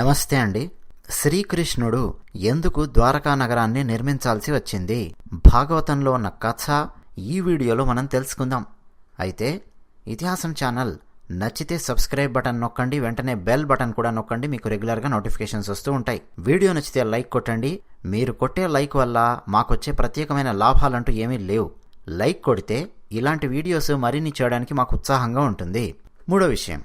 నమస్తే అండి. శ్రీకృష్ణుడు ఎందుకు ద్వారకా నగరాన్ని నిర్మించాల్సి వచ్చింది? భాగవతంలో ఉన్న కథ ఈ వీడియోలో మనం తెలుసుకుందాం. అయితే ఇతిహాసం ఛానల్ నచ్చితే సబ్స్క్రైబ్ బటన్ నొక్కండి వెంటనే బెల్ బటన్ కూడా నొక్కండి మీకు రెగ్యులర్గా నోటిఫికేషన్స్ వస్తూ ఉంటాయి. వీడియో నచ్చితే లైక్ కొట్టండి. మీరు కొట్టే లైక్ వల్ల మాకొచ్చే ప్రత్యేకమైన లాభాలంటూ ఏమీ లేవు. లైక్ కొడితే ఇలాంటి వీడియోస్ మరిన్ని చేయడానికి మాకు ఉత్సాహంగా ఉంటుంది. మూడో విషయం.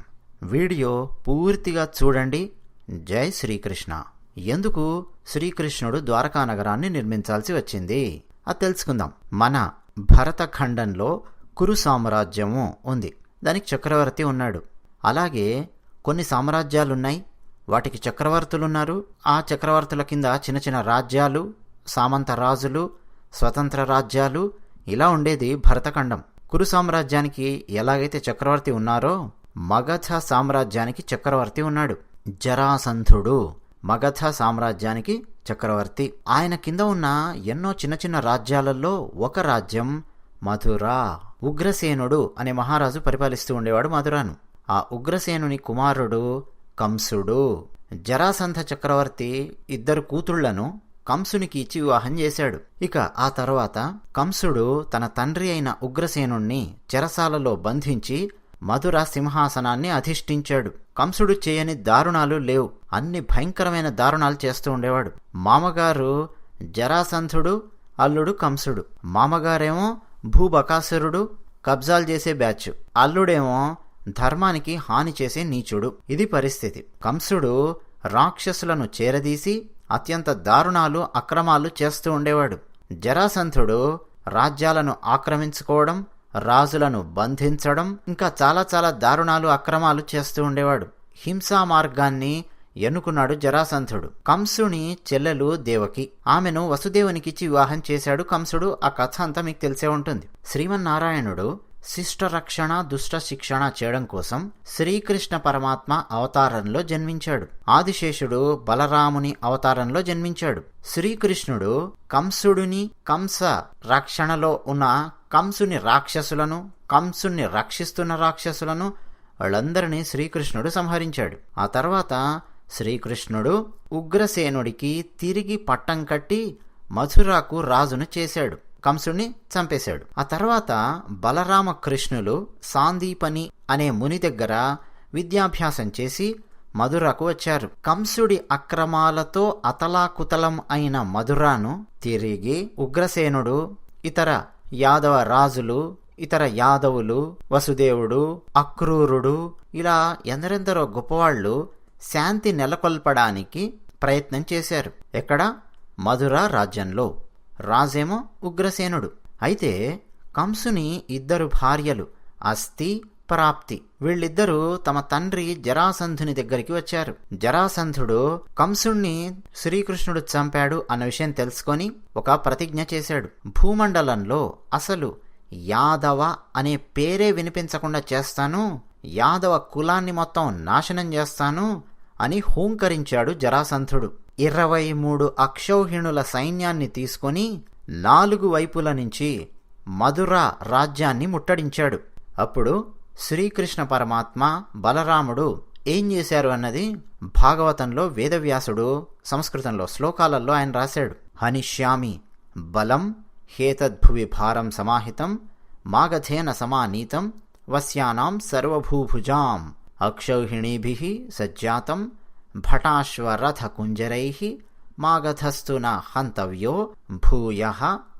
వీడియో పూర్తిగా చూడండి జై శ్రీకృష్ణ. ఎందుకు? శ్రీకృష్ణుడు ద్వారకా నగరాన్ని నిర్మించాల్సి వచ్చింది. అది తెలుసుకుందాం. మన భరతఖండంలో కురు సామ్రాజ్యము ఉంది. దానికి చక్రవర్తి ఉన్నాడు. అలాగే కొన్ని సామ్రాజ్యాలున్నాయి. వాటికి చక్రవర్తులున్నారు. ఆ చక్రవర్తుల కింద చిన్న చిన్న రాజ్యాలు సామంత రాజులు స్వతంత్ర రాజ్యాలు ఇలా ఉండేది భరతఖండం. కురు సామ్రాజ్యానికి ఎలాగైతే చక్రవర్తి ఉన్నారో మగధ సామ్రాజ్యానికి చక్రవర్తి ఉన్నాడు. జరాసంధుడు మగధ సామ్రాజ్యానికి చక్రవర్తి. ఆయన కింద ఉన్న ఎన్నో చిన్న చిన్న రాజ్యాలలో ఒక రాజ్యం మధుర. ఉగ్రసేనుడు అనే మహారాజు పరిపాలిస్తూ ఉండేవాడు మధురాను. ఆ ఉగ్రసేనుని కుమారుడు కంసుడు. జరాసంధ చక్రవర్తి ఇద్దరు కూతుళ్ళను కంసునికి ఇచ్చి వివాహం చేశాడు. ఇక ఆ తర్వాత కంసుడు తన తండ్రి అయిన ఉగ్రసేనుణ్ణి చెరసాలలో బంధించి మధుర సింహాసనాన్ని అధిష్ఠించాడు. కంసుడు చేయని దారుణాలు లేవు. అన్ని భయంకరమైన దారుణాలు చేస్తూ ఉండేవాడు. మామగారు జరాసంధుడు అల్లుడు కంసుడు. మామగారేమో భూబకాసురుడు కబ్జాలు చేసే బ్యాచ్. అల్లుడేమో ధర్మానికి హాని చేసే నీచుడు. ఇది పరిస్థితి. కంసుడు రాక్షసులను చేరదీసి అత్యంత దారుణాలు అక్రమాలు చేస్తూ ఉండేవాడు. జరాసంధుడు రాజ్యాలను ఆక్రమించుకోవడం రాజులను బంధించడం ఇంకా చాలా చాలా దారుణాలు అక్రమాలు చేస్తూ ఉండేవాడు. హింసా మార్గాన్ని ఎన్నుకున్నాడు జరాసంధుడు. కంసుని చెల్లెలు దేవకి. ఆమెను వసుదేవునికిచ్చి వివాహం చేశాడు కంసుడు. ఆ కథ అంతా మీకు తెలిసే ఉంటుంది. శ్రీమన్నారాయణుడు శిష్ట రక్షణ దుష్ట శిక్షణ చేయడం కోసం శ్రీకృష్ణ పరమాత్మ అవతారంలో జన్మించాడు. ఆదిశేషుడు బలరాముని అవతారంలో జన్మించాడు. శ్రీకృష్ణుడు కంసుడిని కంస రక్షణలో ఉన్న కంసుని రాక్షసులను కంసుని రక్షిస్తున్న రాక్షసులను వాళ్ళందరినీ శ్రీకృష్ణుడు సంహరించాడు. ఆ తర్వాత శ్రీకృష్ణుడు ఉగ్రసేనుడికి తిరిగి పట్టం కట్టి మథురాకు రాజును చేశాడు. కంసుడిని చంపేశాడు. ఆ తర్వాత బలరామ కృష్ణులు సాందీపని అనే ముని దగ్గర విద్యాభ్యాసం చేసి మధురకు వచ్చారు. కంసుడి అక్రమాలతో అతలాకుతలం అయిన మధురాను తిరిగి ఉగ్రసేనుడు ఇతర యాదవ రాజులు ఇతర యాదవులు వసుదేవుడు అక్రూరుడు ఇలా ఎందరెందరో గొప్పవాళ్ళు శాంతి నెలకొల్పడానికి ప్రయత్నం చేశారు. ఎక్కడ? మధుర రాజ్యంలో. రాజేమో ఉగ్రసేనుడు. అయితే కంసుని ఇద్దరు భార్యలు అస్థి ప్రాప్తి. వీళ్ళిద్దరూ తమ తండ్రి జరాసంధుని దగ్గరికి వచ్చారు. జరాసంధుడు కంసుణ్ణి శ్రీకృష్ణుడు చంపాడు అన్న విషయం తెలుసుకొని ఒక ప్రతిజ్ఞ చేశాడు. భూమండలంలో అసలు యాదవ అనే పేరే వినిపించకుండా చేస్తాను యాదవ కులాన్ని మొత్తం నాశనం చేస్తాను అని హూంకరించాడు జరాసంధుడు. ఇరవై మూడు అక్షౌహిణుల సైన్యాన్ని తీసుకొని నాలుగు వైపుల నుంచి మధుర రాజ్యాన్ని ముట్టడించాడు. అప్పుడు శ్రీకృష్ణ పరమాత్మ బలరాముడు ఏం చేశారు అన్నది భాగవతంలో వేదవ్యాసుడు సంస్కృతంలో శ్లోకాలలో ఆయన రాశాడు. హనిష్యామి బలం హేతద్భువి భారం సమాహితం మాగధేన సమానీతం వస్యానాం సర్వభూభుజాం అక్షౌహిణీభి సజ్జాతం భటాశ్వరథకుంజరై మాగధస్తు న హంతవ్యో భూయ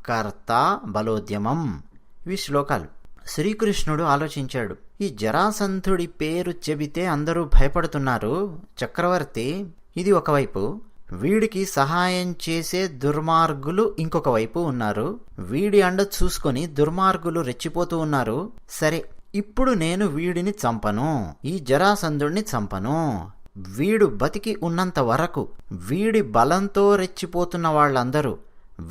కర్త బలోద్యమం. ఇవి శ్లోకాలు. శ్రీకృష్ణుడు ఆలోచించాడు. ఈ జరాసంధుడి పేరు చెబితే అందరూ భయపడుతున్నారు. చక్రవర్తి ఇది ఒకవైపు. వీడికి సహాయం చేసే దుర్మార్గులు ఇంకొక వైపు ఉన్నారు. వీడి అండ చూసుకొని దుర్మార్గులు రెచ్చిపోతూ ఉన్నారు. సరే ఇప్పుడు నేను వీడిని చంపను. ఈ జరాసంధుడిని చంపను. వీడు బతికి ఉన్నంత వరకు వీడి బలంతో రెచ్చిపోతున్న వాళ్ళందరూ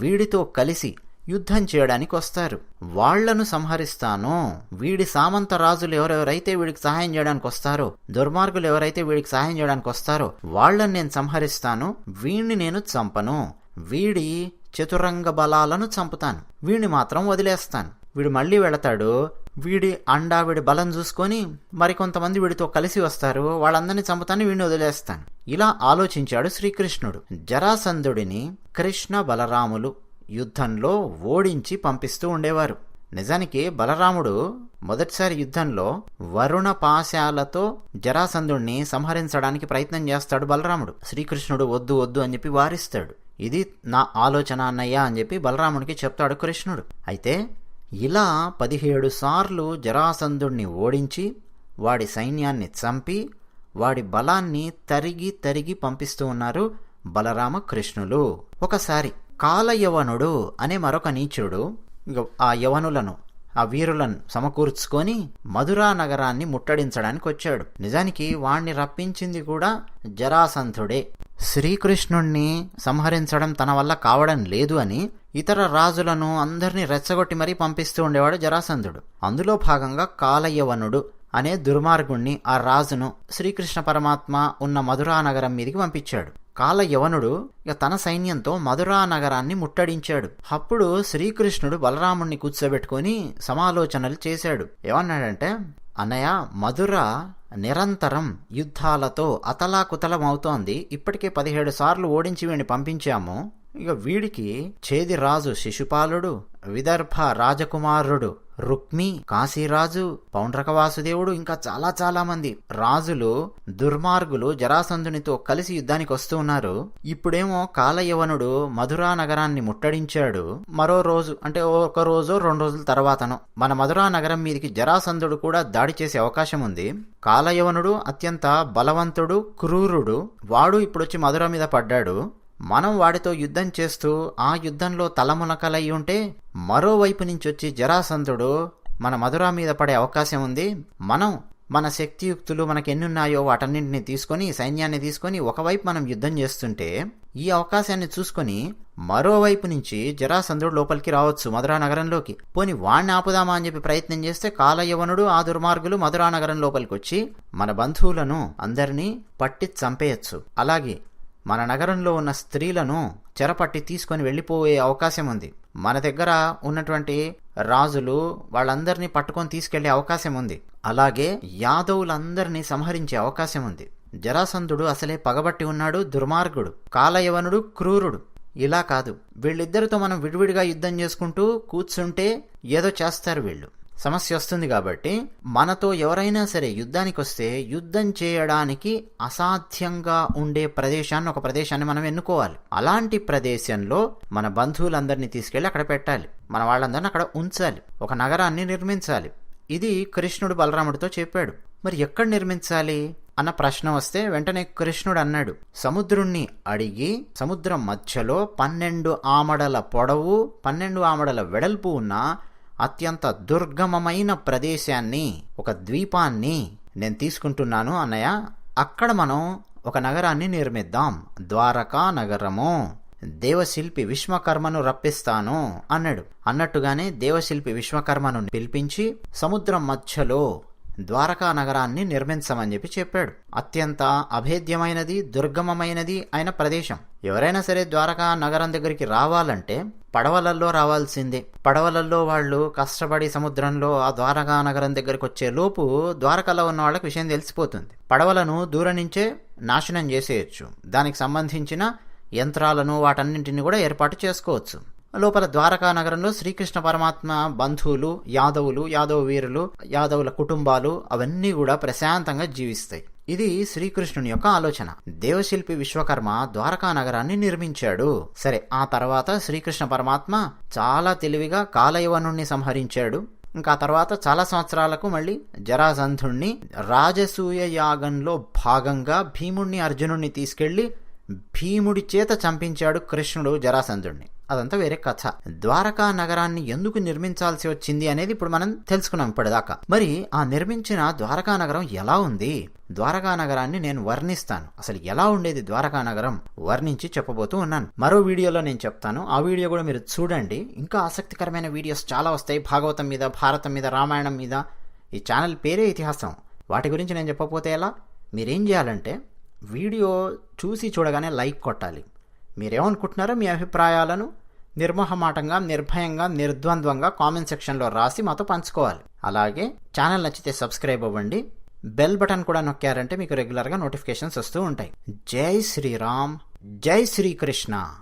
వీడితో కలిసి యుద్ధం చేయడానికి వస్తారు. వాళ్ళను సంహరిస్తాను వీడి సామంత రాజులు ఎవరెవరైతే వీడికి సహాయం చేయడానికి వస్తారో దుర్మార్గులు ఎవరైతే వీడికి సహాయం చేయడానికి వస్తారో వాళ్ళను నేను సంహరిస్తాను వీణ్ణి నేను చంపను వీడి చతురంగ బలాలను చంపుతాను వీణ్ణి మాత్రం వదిలేస్తాను. వీడు మళ్ళీ వెళతాడు వీడి అండా వీడి బలం చూసుకొని మరికొంతమంది వీడితో కలిసి వస్తారు. వాళ్ళందరినీ చంపుతాను వీడిని వదిలేస్తాను. ఇలా ఆలోచించాడు శ్రీకృష్ణుడు. జరాసంధుడిని కృష్ణ బలరాములు యుద్ధంలో ఓడించి పంపిస్తూ ఉండేవారు. నిజానికి బలరాముడు మొదటిసారి యుద్ధంలో వరుణ పాశాలతో జరాసంధుణ్ణి సంహరించడానికి ప్రయత్నం చేస్తాడు బలరాముడు. శ్రీకృష్ణుడు వద్దు వద్దు అని చెప్పి వారిస్తాడు. ఇది నా ఆలోచన అన్నయ్య అని చెప్పి బలరాముడికి చెప్తాడు కృష్ణుడు. అయితే ఇలా పదిహేడు సార్లు జరాసంధుణ్ణి ఓడించి వాడి సైన్యాన్ని చంపి వాడి బలాన్ని తరిగి తరిగి పంపిస్తూ ఉన్నారు బలరామ కృష్ణులు ఒకసారి కాలయవనుడు అనే మరొక నీచుడు ఆ యవనులను ఆ వీరులను సమకూర్చుకొని మధురా నగరాన్ని ముట్టడించడానికి వచ్చాడు. నిజానికి వాణ్ణి రప్పించింది కూడా జరాసంధుడే. శ్రీకృష్ణుణ్ణి సంహరించడం తన వల్ల కావడం లేదు అని ఇతర రాజులను అందరినీ రెచ్చగొట్టి మరీ పంపిస్తూ ఉండేవాడు జరాసంధుడు. అందులో భాగంగా కాలయవనుడు అనే దుర్మార్గుణ్ణి ఆ రాజును శ్రీకృష్ణ పరమాత్మ ఉన్న మధురా నగరం మీదకి పంపించాడు. కాలయవనుడు ఇక తన సైన్యంతో మధురా నగరాన్ని ముట్టడించాడు. అప్పుడు శ్రీకృష్ణుడు బలరాముణ్ణి కూర్చోబెట్టుకొని సమాలోచనలు చేశాడు. ఏమన్నాడంటే అన్నయ్య మధుర నిరంతరం యుద్ధాలతో అతలాకుతలమవుతోంది. ఇప్పటికే పదిహేడు సార్లు ఓడించి వీడిని పంపించాము. ఇక వీడికి చేది రాజు శిశుపాలుడు విదర్భ రాజకుమారుడు రుక్మి కాశీరాజు పౌండ్రక వాసుదేవుడు ఇంకా చాలా చాలా మంది రాజులు దుర్మార్గులు జరాసంధునితో కలిసి యుద్ధానికి వస్తూ ఉన్నారు. ఇప్పుడేమో కాలయవనుడు మధురా నగరాన్ని ముట్టడించాడు. మరో రోజు అంటే ఒక రోజు రెండు రోజుల తర్వాతను మన మధురా నగరం మీదకి జరాసంధుడు కూడా దాడి చేసే అవకాశం ఉంది. కాలయవనుడు అత్యంత బలవంతుడు క్రూరుడు. వాడు ఇప్పుడొచ్చి మధుర మీద పడ్డాడు. మనం వాడితో యుద్ధం చేస్తూ ఆ యుద్ధంలో తలమునకలై ఉంటే మరోవైపు నుంచి వచ్చి జరాసంధుడు మన మధుర మీద పడే అవకాశం ఉంది. మనం మన శక్తియుక్తులు మనకి ఎన్నున్నాయో వాటన్నింటినీ తీసుకొని సైన్యాన్ని తీసుకొని ఒకవైపు మనం యుద్ధం చేస్తుంటే ఈ అవకాశాన్ని చూసుకొని మరోవైపు నుంచి జరాసంధుడు లోపలికి రావచ్చు మధురా నగరంలోకి. పోని వాణ్ణి ఆపుదామా అని చెప్పి ప్రయత్నం చేస్తే కాలయవనుడు ఆ దుర్మార్గులు మధురా నగరం లోపలికి వచ్చి మన బంధువులను అందరినీ పట్టి చంపేయచ్చు. అలాగే మన నగరంలో ఉన్న స్త్రీలను చెరపట్టి తీసుకొని వెళ్ళిపోయే అవకాశం ఉంది. మన దగ్గర ఉన్నటువంటి రాజులు వాళ్ళందరినీ పట్టుకొని తీసుకెళ్ళే అవకాశం ఉంది. అలాగే యాదవులందరినీ సంహరించే అవకాశం ఉంది. జరాసంధుడు అసలే పగబట్టి ఉన్నాడు దుర్మార్గుడు కాలయవనుడు క్రూరుడు. ఇలా కాదు. వీళ్ళిద్దరితో మనం విడివిడిగా యుద్ధం చేసుకుంటూ కూర్చుంటే ఏదో చేస్తారు వీళ్ళు. సమస్య వస్తుంది కాబట్టి మనతో ఎవరైనా సరే యుద్ధానికి వస్తే యుద్ధం చేయడానికి అసాధ్యంగా ఉండే ప్రదేశాన్ని ఒక ప్రదేశాన్ని మనం ఎన్నుకోవాలి. అలాంటి ప్రదేశంలో మన బంధువులందరినీ తీసుకెళ్ళి అక్కడ పెట్టాలి. మన వాళ్ళందరిని అక్కడ ఉంచాలి. ఒక నగరాన్ని నిర్మించాలి. ఇది కృష్ణుడు బలరాముడితో చెప్పాడు. మరి ఎక్కడ నిర్మించాలి? అన్న ప్రశ్న వస్తే వెంటనే కృష్ణుడు అన్నాడు. సముద్రుణ్ణి అడిగి సముద్రం మధ్యలో పన్నెండు ఆమడల పొడవు పన్నెండు ఆమడల వెడల్పు ఉన్న అత్యంత దుర్గమమైన ప్రదేశాన్ని ఒక ద్వీపాన్ని నేను తీసుకుంటున్నాను అన్నయ్య. అక్కడ మనం ఒక నగరాన్ని నిర్మిద్దాం. ద్వారకా నగరము. దేవశిల్పి విశ్వకర్మను రప్పిస్తాను అన్నాడు. అన్నట్టుగానే దేవశిల్పి విశ్వకర్మను పిలిపించి సముద్రం మధ్యలో ద్వారకా నగరాన్ని నిర్మించమని చెప్పి చెప్పాడు. అత్యంత అభేద్యమైనది దుర్గమమైనది అయిన ప్రదేశం. ఎవరైనా సరే ద్వారకా నగరం దగ్గరికి రావాలంటే పడవలల్లో రావాల్సిందే. పడవలల్లో వాళ్ళు కష్టపడి సముద్రంలో ఆ ద్వారకా నగరం దగ్గరికి వచ్చే లోపు ద్వారకలో ఉన్న వాళ్ళకి విషయం తెలిసిపోతుంది. పడవలను దూరం నుంచే నాశనం చేసేయచ్చు. దానికి సంబంధించిన యంత్రాలను వాటన్నింటిని కూడా ఏర్పాటు చేసుకోవచ్చు. లోపల ద్వారకా నగరంలో శ్రీకృష్ణ పరమాత్మ బంధువులు యాదవులు యాదవ వీరులు యాదవుల కుటుంబాలు అవన్నీ కూడా ప్రశాంతంగా జీవిస్తాయి. ఇది శ్రీకృష్ణుని యొక్క ఆలోచన. దేవశిల్పి విశ్వకర్మ ద్వారకా నగరాన్ని నిర్మించాడు. సరే ఆ తర్వాత శ్రీకృష్ణ పరమాత్మ చాలా తెలివిగా కాలయవనుణ్ణి సంహరించాడు. ఇంకా తర్వాత చాలా సంవత్సరాలకు మళ్ళీ జరాసంధుణ్ణి రాజసూయ యాగంలో భాగంగా భీముణ్ణి అర్జునుణ్ణి తీసుకెళ్ళి భీముడి చేత చంపించాడు కృష్ణుడు జరాసంధుణ్ణి. అదంతా వేరే కథ. ద్వారకా నగరాన్ని ఎందుకు నిర్మించాల్సి వచ్చింది అనేది ఇప్పుడు మనం తెలుసుకున్నాం ఇప్పటిదాకా. మరి ఆ నిర్మించిన ద్వారకా నగరం ఎలా ఉంది? ద్వారకా నగరాన్ని నేను వర్ణిస్తాను. అసలు ఎలా ఉండేది ద్వారకా నగరం? వర్ణించి చెప్పబోతూ ఉన్నాను. మరో వీడియోలో నేను చెప్తాను. ఆ వీడియో కూడా మీరు చూడండి. ఇంకా ఆసక్తికరమైన వీడియోస్ చాలా వస్తాయి. భాగవతం మీద భారతం మీద రామాయణం మీద. ఈ ఛానల్ పేరే ఇతిహాసం. వాటి గురించి నేను చెప్పకపోతే ఎలా? మీరేం చేయాలంటే వీడియో చూసి చూడగానే లైక్ కొట్టాలి. మీరేమనుకుంటున్నారో మీ అభిప్రాయాలను నిర్మోహమాటంగా నిర్భయంగా నిర్ద్వంద్వంగా కామెంట్ సెక్షన్లో రాసి మాతో పంచుకోవాలి. అలాగే ఛానల్ నచ్చితే సబ్స్క్రైబ్ అవ్వండి. బెల్ బటన్ కూడా నొక్కారంటే మీకు రెగ్యులర్గా నోటిఫికేషన్స్ వస్తూ ఉంటాయి. జై శ్రీరామ్ జై శ్రీకృష్ణ.